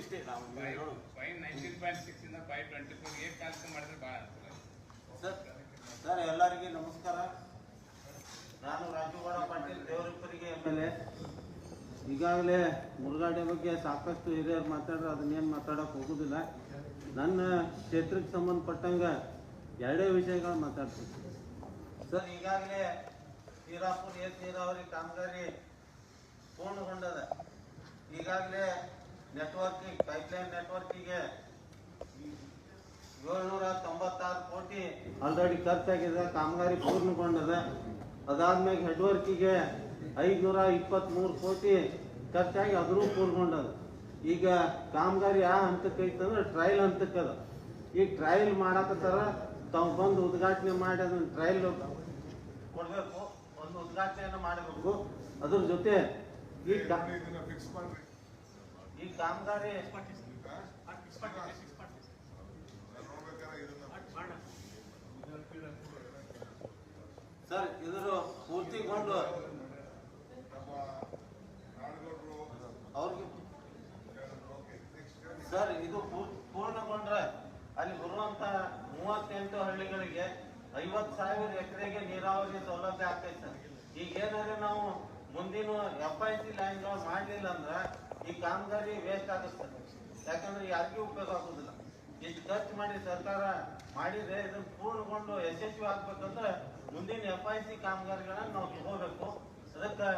ಇಷ್ಟೇ ನಾವು five nineteen point six ಇಂದ five twenty four eight calculate ಮಾಡಿದ್ರೆ ಭಾಳ ಅನುಕೂಲ ಸರ್ ಸರ್ ಎಲ್ಲರಿಗೆ ನಮಸ್ಕಾರ. ನಾನು Rajugouda Patil ದೇವರಿಬ್ಬರಿಗೆ M L A ಈಗಾಗಲೇ ಮುರುಘಾಡೆ ಬಗ್ಗೆ ಸಾಕಷ್ಟು ಹಿರಿಯರು ಮಾತಾಡ್ರೆ ಅದನ್ನೇನು ಮಾತಾಡೋಕೆ ಹೋಗೋದಿಲ್ಲ. ನನ್ನ ಕ್ಷೇತ್ರಕ್ಕೆ ಸಂಬಂಧಪಟ್ಟಂಗೆ ಎರಡೇ ವಿಷಯಗಳು ಮಾತಾಡ್ತೀನಿ. ಸರ್ ಈಗಾಗಲೇ ಹೀರಾಪುರ ಏತ್ ನೀರಾವರಿ ಕಾಮಗಾರಿ ಪೂರ್ಣಗೊಂಡದ. ಈಗಾಗಲೇ ನೆಟ್ವರ್ಕಿಂಗ್ ಪೈಪ್ಲೈನ್ ನೆಟ್ವರ್ಕಿಗೆ ಏಳ್ನೂರ ತೊಂಬತ್ತಾರು ಕೋಟಿ ಆಲ್ರೆಡಿ ಖರ್ಚಾಗಿದೆ ಕಾಮಗಾರಿ ಪೂರ್ಣಗೊಂಡಿದೆ. ಅದಾದ್ಮೇಲೆ ಹೆಡ್ವರ್ಕಿಗೆ ಐದುನೂರ ಇಪ್ಪತ್ತ್ಮೂರು ಕೋಟಿ ಖರ್ಚಾಗಿ ಅದೂ ಪೂರ್ಣಗೊಂಡದ. ಈಗ ಕಾಮಗಾರಿ ಯಾವ ಹಂತಕ್ಕೆ ಐತಂದ್ರೆ ಟ್ರಯಲ್ ಹಂತಕ್ಕೆ ಅದ. ಈಗ ಟ್ರಯಲ್ ಮಾಡಕತ್ತಾರ ತಾವು ಬಂದು ಉದ್ಘಾಟನೆ ಮಾಡಿ ಅದನ್ನು ಟ್ರಯಲ್ ಕೊಡಬೇಕು ಒಂದು ಉದ್ಘಾಟನೆಯನ್ನು ಮಾಡಬೇಕು. ಅದ್ರ ಜೊತೆ ಈ ಈ ಕಾಮಗಾರಿ ಸರ್ ಇದ್ರ ಪೂರ್ತಿಗೊಂಡು ಸರ್, ಇದು ಪೂರ್- ಪೂರ್ಣಗೊಂಡ್ರೆ ಅಲ್ಲಿ ಬರುವಂತ ಮೂವತ್ತೆಂಟು ಹಳ್ಳಿಗಳಿಗೆ ಐವತ್ ಸಾವಿರ ಎಕರೆಗೆ ನೀರಾವರಿ ಸೌಲಭ್ಯ ಆಗ್ತೈತೆ ಸರ್. ಈಗ ಏನಾದ್ರೆ ನಾವು ಮುಂದಿನ ಎಫ್ ಐ ಸಿ ಲೈನ್ಗಳು ಮಾಡಲಿಲ್ಲ ಅಂದ್ರೆ ಈ ಕಾಮಗಾರಿ ವೇಸ್ಟ್ ಆಗಿಸ್ತದೆ ಯಾಕಂದ್ರೆ ಯಾರಿಗೂ ಉಪಯೋಗ ಆಗೋದಿಲ್ಲ. ಇಷ್ಟು ಖರ್ಚು ಮಾಡಿ ಸರ್ಕಾರ ಮಾಡಿದ್ರೆ ಇದನ್ನ ಪೂರ್ಣಗೊಂಡು ಯಶಸ್ವಿ ಆಗ್ಬೇಕಂದ್ರೆ ಮುಂದಿನ ಎಫ್ ಐ ಸಿ ಕಾಮಗಾರಿಗಳನ್ನ ನಾವು ತಗೋಬೇಕು. ಅದಕ್ಕೆ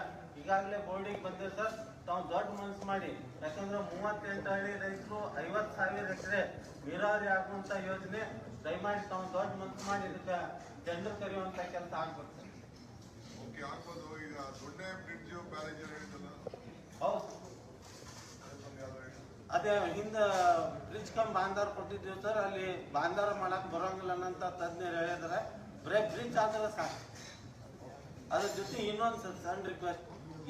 ಈಗಾಗಲೇ ಬೋರ್ಡಿಗೆ ಬಂದಿದೆ ಸರ್. ತಾವು ದೊಡ್ಡ ಮನಸ್ಸು ಮಾಡಿ. ಯಾಕಂದ್ರೆ ಮೂವತ್ತೆಂಟು ಹಳ್ಳಿ ರೈತರು ಐವತ್ತು ಸಾವಿರ ಎಕರೆ ನೀರಾವರಿ ಆಗುವಂತ ಯೋಜನೆ, ದಯಮಾಡಿ ತಾವು ದೊಡ್ಡ ಮನಸ್ಸು ಮಾಡಿ ಇದಕ್ಕೆ ಜನರು ಕರೆಯುವಂತ ಕೆಲಸ ಆಗ್ಬೇಕು. ಓಕೆ ಆಗ್ಬೋದು. ಈಗ ಬ್ರಿಡ್ಜ್ ಹೇಳಿದ್ದಲ್ಲ ಹೌದು ಅದೊಂದು ಯಾವ್ದೋ ಹೇಳಿ. ಅದೇ ಹಿಂದ ಬ್ರಿಡ್ಜ್ ಕಮ್ ಬಾಂದಾರ ಕೊಟ್ಟಿದ್ದೀವಿ ಸರ್ ಅಲ್ಲಿ ಬಾಂದಾರ ಮಾಡಕ್ ಬರೋಂಗಿಲ್ಲ ಅನ್ನಂತ ತಜ್ಞರು ಹೇಳಿದ್ರೆ. ಬರೇ ಬ್ರಿಡ್ಜ್ ಆದ್ರೆ ಸಾಕು. ಅದ್ರ ಜೊತೆ ಇನ್ನೊಂದು ಸರ್ ಸಣ್ಣ ರಿಕ್ವೆಸ್ಟ್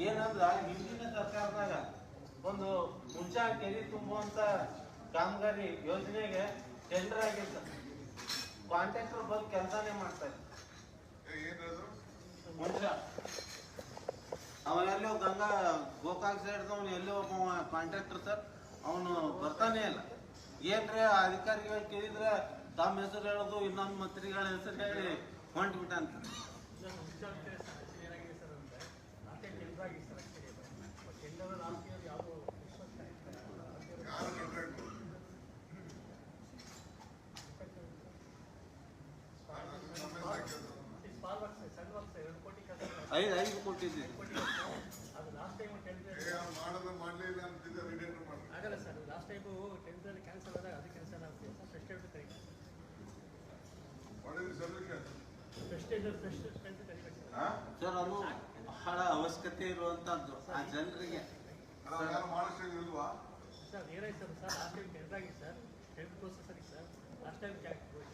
ಏನಂದ್ರ ಹಿಂದಿನ ಸರ್ಕಾರದಾಗ ಒಂದು ಮುಂಚಾ ಕೆರೆ ತುಂಬುವಂತ ಕಾಮಗಾರಿ ಯೋಜನೆಗೆ ಟೆಂಡರ್ ಆಗಿತ್ತು ಕಾಂಟ್ರಾಕ್ಟರ್ ಬಂದು ಕೆಲಸನೇ ಮಾಡ್ತಾರೆ ಮುಂಚಾ ಅವ ಎಲ್ಲೋ ಗಂಗಾ ಗೋಕಾಕ್ ಸೈಡ್ ಅವನು ಎಲ್ಲೋ ಒಬ್ಬ ಕಾಂಟ್ರಾಕ್ಟರ್ ಸರ್ ಅವನು ಬರ್ತಾನೆ ಇಲ್ಲ. ಏನ್ರಿ ಆ ಅಧಿಕಾರಿಗಳು ಕೇಳಿದ್ರೆ ತಮ್ಮ ಹೆಸರು ಹೇಳೋದು ಇನ್ನೊಂದು ಮಂತ್ರಿಗಳ ಹೆಸರು ಹೇಳಿ ಹೊಂಟ್ಬಿಟ್ಟ ಅಂತ ಐದು ಐದು ಕೊಟ್ಟಿದ್ದೀನಿ ಮಾಡೋದು ಮಾಡ್ಲಿಲ್ಲ ಅಂತಿದ್ದೆ ರಿಟರ್ನ್ ಮಾಡಿ ಆಗಲ್ಲ ಸರ್. ಲಾಸ್ಟ್ ಟೈಮು ಟೆಂತಲ್ಲಿ ಕ್ಯಾನ್ಸಲ್ ಆದಾಗ ಅದು ಕ್ಯಾನ್ಸಲ್ ಆಗುತ್ತೆ. ಸರ್ ಫಸ್ಟ್ ಟೈಮ್ ಕರೀಬೇಕು ಸರ್ ಸರ್ ಅದು ಬಹಳ ಅವಶ್ಯಕತೆ ಇರುವಂತದ್ದು ಆ ಜನರಿಗೆ. ಸರ್ ಏನಾಯ್ತು ಸರ್. ಸರ್ ಲಾಸ್ಟ್ ಟೈಮ್ ಆಗಿದೆ ಸರ್. ಟೆಂಡರ್ ಪ್ರೋಸೆಸ್ ಆಗಿದೆ sir. Last time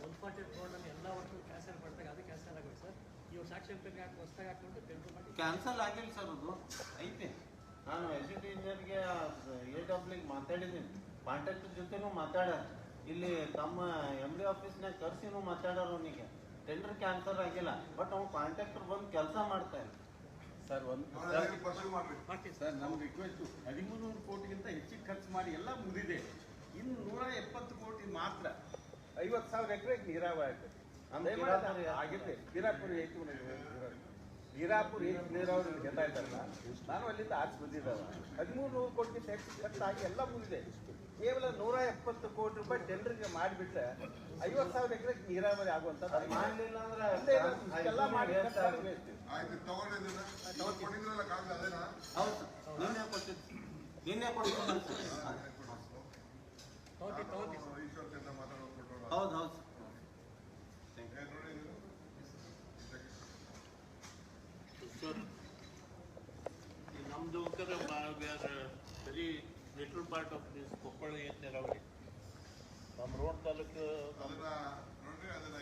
one forty ರೋಡಲ್ಲಿ ಎಲ್ಲ ಕ್ಯಾನ್ಸಲ್ ಮಾಡಿದಾಗ ಅದು ಕ್ಯಾನ್ಸಲ್ ಆಗಿದೆ ಸರ್. ಇವಾಗ ಸಾಕ್ಷಿ ಹಾಕಿ ಹೊಸದಾಗಿ ಹಾಕೊಂಡು ಟೆಂಡರ್ ಮಾಡಿ ಕ್ಯಾನ್ಸಲ್ ಆಗಿಲ್ಲ ಸರ್ ಅದು. ಐತೆ. ನಾನು ಎಸ್ ಸಿ ಟಿ ಇಂಜಿನಿಯರ್ಗೆ ಎ ಡಬ್ಲ್ಯೂಗೆ ಮಾತಾಡಿದ್ದೀನಿ. ಕಾಂಟ್ರಾಕ್ಟರ್ ಜೊತೆನೂ ಮಾತಾಡ ಇಲ್ಲಿ ತಮ್ಮ ಎಂ ಡಿ ಆಫೀಸ್ನಾಗ ಕರ್ಸಿನೂ ಮಾತಾಡ್ಯಾರ ಅವನಿಗೆ. ಟೆಂಡರ್ ಕ್ಯಾನ್ಸಲ್ ಆಗಿಲ್ಲ. ಬಟ್ ಅವ್ನು ಕಾಂಟ್ರಾಕ್ಟರ್ ಬಂದು ಕೆಲಸ ಮಾಡ್ತಾ ಇಲ್ಲ ಸರ್ ಒಂದು ಸರ್ ನಮ್ಮ ರಿಕ್ವೆಸ್ಟು ಹದಿಮೂರು ಕೋಟಿಗಿಂತ ಹೆಚ್ಚಿಗೆ ಖರ್ಚು ಮಾಡಿ ಎಲ್ಲ ಮುಗಿದಿದೆ. ಇನ್ನು ನೂರ ಎಪ್ಪತ್ತು ಕೋಟಿ ಮಾತ್ರ. ಐವತ್ತು ಸಾವಿರ ಎಕರೆಗೆ ನೀರಾವರಿ ಅದು ಆಗಿರ್ಲಿ ಹೆಚ್ಚು ಹೀರಾಪುರ ಕ್ಲಿಯರ್ ನೀರಾವರಿ ಹೇಳ್ತಾ ಇದ್ದಾರಲ್ಲ ನಾನು ಅಲ್ಲಿಂದ ಆಚೆ ಬಂದಿದ್ದಾವ ಹದಿಮೂರು ನೂರು ಟ್ಯಾಕ್ಸ್ ಆಗಿ ಎಲ್ಲ ಮುಗಿದೆ ಕೇವಲ ನೂರ ಎಪ್ಪತ್ತು ಕೋಟಿ ರೂಪಾಯಿ ಟೆಂಡರ್ಗೆ ಮಾಡಿಬಿಟ್ರೆ ಐವತ್ತು ಸಾವಿರ ಎಕರೆ ನೀರಾವರಿ ಆಗುವಂಥದ್ದು. ಮಾಡಲಿಲ್ಲ ಅಂದ್ರೆ ಮಾಡಿ ಸರ್ ನಿನ್ನೆ ಕೊಟ್ಟಿದ್ದು. ನಿನ್ನೆ ಕೊಟ್ಟಿದ್ದು ಸರ್ ತಗೋತೀವಿ ತಗೋತೀವಿ ಸರ್ ಈಶ್ವರ್ ಚಂದ್ರ ಮಾತಾಡೋದು ಕೊಟ್ಟೋಣ ಹೌದು ಹೌದು ಸರ್ ಏನ್ ನೋಡಿ ಇದು? Sir, ನಮ್ದು we are very little part of this Koppal ಏನ್ ನೀರಾವರಿ ನಮ್ಮ ರೋಡ್ ತಾಲೂಕು ನೋಡ್ರಿ ಅದನ್ನ